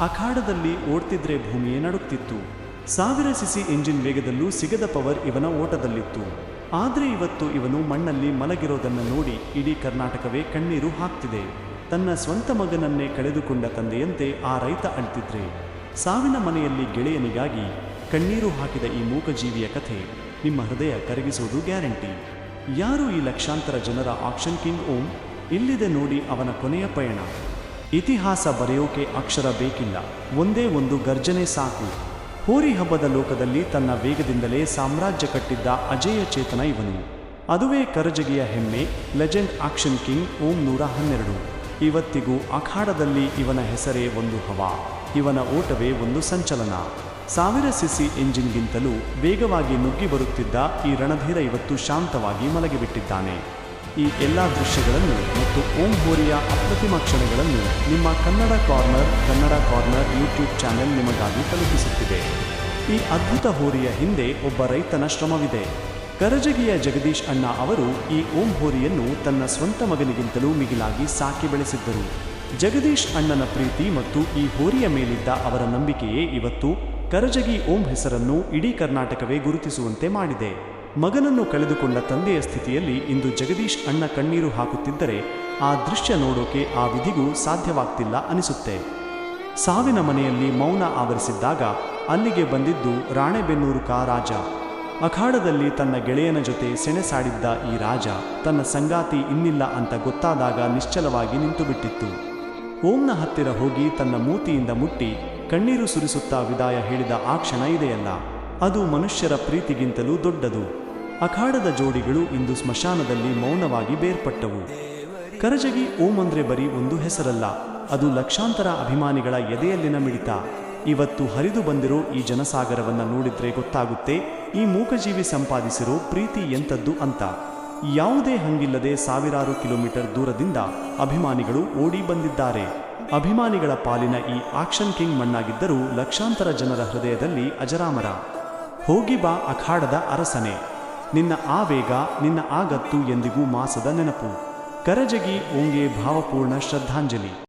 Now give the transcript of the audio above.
ಅಖಾಡದಲ್ಲಿ ಓಡ್ತಿದ್ರೆ ಭೂಮಿಯೇ ನಡುಕ್ತಿತ್ತು. ಸಾವಿರ CC engine ವೇಗದಲ್ಲೂ ಸಿಗದ ಪವರ್ ಇವನ ಓಟದಲ್ಲಿತ್ತು. ಆದ್ರೆ ಇವತ್ತು ಇವನು ಮಣ್ಣಲ್ಲಿ ಮಲಗಿರೋದನ್ನು ನೋಡಿ ಇಡೀ ಕರ್ನಾಟಕವೇ ಕಣ್ಣೀರು ಹಾಕ್ತಿದೆ. ತನ್ನ ಸ್ವಂತ ಮಗನನ್ನೇ ಕಳೆದುಕೊಂಡ ತಂದೆಯಂತೆ ಆ ರೈತ ಅಳ್ತಿದ್ರೆ. ಸಾವಿನ ಮನೆಯಲ್ಲಿ ಗೆಳೆಯನಿಗಾಗಿ ಕಣ್ಣೀರು ಹಾಕಿದ ಈ ಮೂಕಜೀವಿಯ ಕಥೆ ನಿಮ್ಮ ಹೃದಯ ಕರಗಿಸುವುದು ಗ್ಯಾರಂಟಿ. ಯಾರು ಈ ಲಕ್ಷಾಂತರ ಜನರ ಆಕ್ಷನ್ ಕಿಂಗ್ ಓಂ? ಇಲ್ಲಿದೆ ನೋಡಿ ಅವನ ಕೊನೆಯ ಪಯಣ. ಇತಿಹಾಸ ಬರೆಯೋಕೆ ಅಕ್ಷರ ಬೇಕಿಲ್ಲ, ಒಂದೇ ಒಂದು ಗರ್ಜನೆ ಸಾಕು. ಹೋರಿ ಹಬ್ಬದ ಲೋಕದಲ್ಲಿ ತನ್ನ ವೇಗದಿಂದಲೇ ಸಾಮ್ರಾಜ್ಯ ಕಟ್ಟಿದ್ದ ಅಜೇಯ ಚೇತನ ಇವನು. ಅದುವೇ ಕರಜಗಿಯ ಹೆಮ್ಮೆ, ಲೆಜೆಂಡ್ ಆಕ್ಷನ್ ಕಿಂಗ್ ಓಂ ನೂರ ಹನ್ನೆರಡು. ಇವತ್ತಿಗೂ ಅಖಾಡದಲ್ಲಿ ಇವನ ಹೆಸರೇ ಒಂದು ಹವಾ, ಇವನ ಓಟವೇ ಒಂದು ಸಂಚಲನ. ಸಾವಿರ ಸಿಸಿ ಎಂಜಿನ್ಗಿಂತಲೂ ವೇಗವಾಗಿ ನುಗ್ಗಿ ಬರುತ್ತಿದ್ದ ಈ ರಣಧೀರ ಇವತ್ತು ಶಾಂತವಾಗಿ ಮಲಗಿಬಿಟ್ಟಿದ್ದಾನೆ. ಈ ಎಲ್ಲ ದೃಶ್ಯಗಳನ್ನು ಮತ್ತು ಓಂ ಹೋರಿಯ ಅಪ್ರತಿಮ ಕ್ಷಣಗಳನ್ನು ನಿಮ್ಮ Kannada corner Kannada corner YouTube channel ನಿಮಗಾಗಿ ತಲುಪಿಸುತ್ತಿದೆ. ಈ ಅದ್ಭುತ ಹೋರಿಯ ಹಿಂದೆ ಒಬ್ಬ ರೈತನ ಶ್ರಮವಿದೆ. ಕರಜಗಿಯ ಜಗದೀಶ್ ಅಣ್ಣ ಅವರು ಈ ಓಂ ಹೋರಿಯನ್ನು ತನ್ನ ಸ್ವಂತ ಮಗನಿಗಿಂತಲೂ ಮಿಗಿಲಾಗಿ ಸಾಕಿ ಬೆಳೆಸಿದ್ದರು. ಜಗದೀಶ್ ಅಣ್ಣನ ಪ್ರೀತಿ ಮತ್ತು ಈ ಹೋರಿಯ ಮೇಲಿದ್ದ ಅವರ ನಂಬಿಕೆಯೇ ಇವತ್ತು ಕರಜಗಿ ಓಂ ಹೆಸರನ್ನು ಇಡೀ ಕರ್ನಾಟಕವೇ ಗುರುತಿಸುವಂತೆ ಮಾಡಿದೆ. ಮಗನನ್ನು ಕಳೆದುಕೊಂಡ ತಂದೆಯ ಸ್ಥಿತಿಯಲ್ಲಿ ಇಂದು ಜಗದೀಶ್ ಅಣ್ಣ ಕಣ್ಣೀರು ಹಾಕುತ್ತಿದ್ದರೆ ಆ ದೃಶ್ಯ ನೋಡೋಕೆ ಆ ವಿಧಿಗೂ ಸಾಧ್ಯವಾಗ್ತಿಲ್ಲ ಅನಿಸುತ್ತೆ. ಸಾವಿನ ಮನೆಯಲ್ಲಿ ಮೌನ ಆವರಿಸಿದ್ದಾಗ ಅಲ್ಲಿಗೆ ಬಂದಿದ್ದು ರಾಣೆಬೆನ್ನೂರು ಕಾ ರಾಜ. ಅಖಾಡದಲ್ಲಿ ತನ್ನ ಗೆಳೆಯನ ಜೊತೆ ಸೆಣೆಸಾಡಿದ್ದ ಈ ರಾಜ ತನ್ನ ಸಂಗಾತಿ ಇನ್ನಿಲ್ಲ ಅಂತ ಗೊತ್ತಾದಾಗ ನಿಶ್ಚಲವಾಗಿ ನಿಂತುಬಿಟ್ಟಿತ್ತು. ಓಂನ ಹತ್ತಿರ ಹೋಗಿ ತನ್ನ ಮೂತಿಯಿಂದ ಮುಟ್ಟಿ ಕಣ್ಣೀರು ಸುರಿಸುತ್ತಾ ವಿದಾಯ ಹೇಳಿದ ಆ ಕ್ಷಣ ಇದೆಯಲ್ಲ. ಅದು ಮನುಷ್ಯರ ಪ್ರೀತಿಗಿಂತಲೂ ದೊಡ್ಡದು. ಅಖಾಡದ ಜೋಡಿಗಳು ಇಂದು ಸ್ಮಶಾನದಲ್ಲಿ ಮೌನವಾಗಿ ಬೇರ್ಪಟ್ಟವು. ಕರಜಗಿ ಓಂ ಅಂದ್ರೆ ಬರೀ ಒಂದು ಹೆಸರಲ್ಲ, ಅದು ಲಕ್ಷಾಂತರ ಅಭಿಮಾನಿಗಳ ಎದೆಯಲ್ಲಿನ ಮಿಡಿತ. ಇವತ್ತು ಹರಿದು ಬಂದಿರೋ ಈ ಜನಸಾಗರವನ್ನ ನೋಡಿದ್ರೆ ಗೊತ್ತಾಗುತ್ತೆ, ಈ ಮೂಕಜೀವಿ ಸಂಪಾದಿಸಿರೋ ಪ್ರೀತಿ ಎಂಥದ್ದು ಅಂತ. ಯಾವುದೇ ಹಂಗಿಲ್ಲದೆ ಸಾವಿರಾರು ಕಿಲೋಮೀಟರ್ ದೂರದಿಂದ ಅಭಿಮಾನಿಗಳು ಓಡಿ ಬಂದಿದ್ದಾರೆ. ಅಭಿಮಾನಿಗಳ ಪಾಲಿನ ಈ ಆಕ್ಷನ್ ಕಿಂಗ್ ಮಣ್ಣಾಗಿದ್ದರೂ ಲಕ್ಷಾಂತರ ಜನರ ಹೃದಯದಲ್ಲಿ ಅಜರಾಮರ. ಹೋಗಿ ಬಾ ಅಖಾಡದ ಅರಸನೆ. ನಿನ್ನ ಆವೇಗ ವೇಗ ನಿನ್ನ ಆಗತ್ತು ಎಂದಿಗೂ ಮಾಸದ ನೆನಪು. ಕರಜಗಿ ಓಂಗೆ ಭಾವಪೂರ್ಣ ಶ್ರದ್ಧಾಂಜಲಿ.